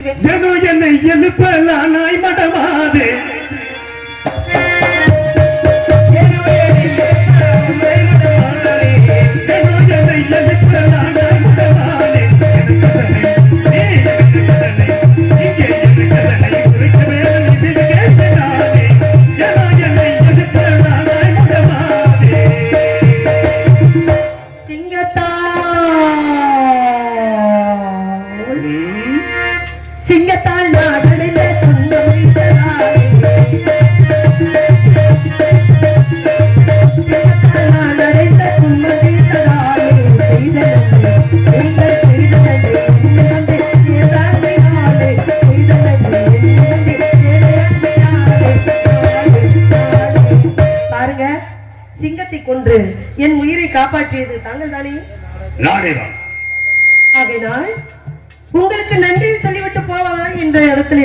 ஜனு என்னை எழுப்பலாம் நாய் மடமாதே ஜனு சிங்கத்தால் துன்பம். பாருங்க சிங்கத்தை கொன்று என் உயிரை காப்பாற்றியது தாங்கள் தானே? ஆகையினால் உங்களுக்கு நன்றி சொல்லிவிட்டு இடத்துல